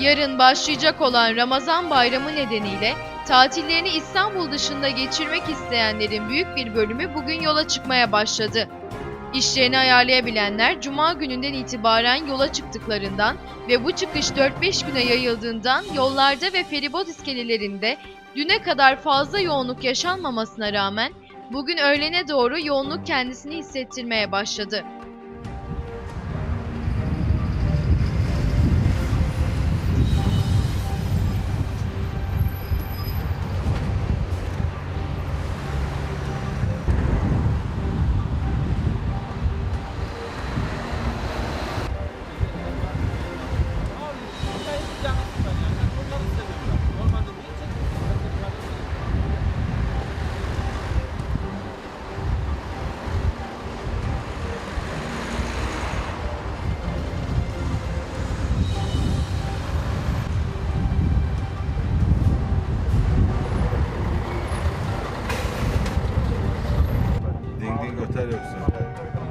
Yarın başlayacak olan Ramazan bayramı nedeniyle tatillerini İstanbul dışında geçirmek isteyenlerin büyük bir bölümü bugün yola çıkmaya başladı. İşlerini ayarlayabilenler cuma gününden itibaren yola çıktıklarından ve bu çıkış 4-5 güne yayıldığından yollarda ve feribot iskelelerinde düne kadar fazla yoğunluk yaşanmamasına rağmen bugün öğlene doğru yoğunluk kendisini hissettirmeye başladı. yeter yoksa.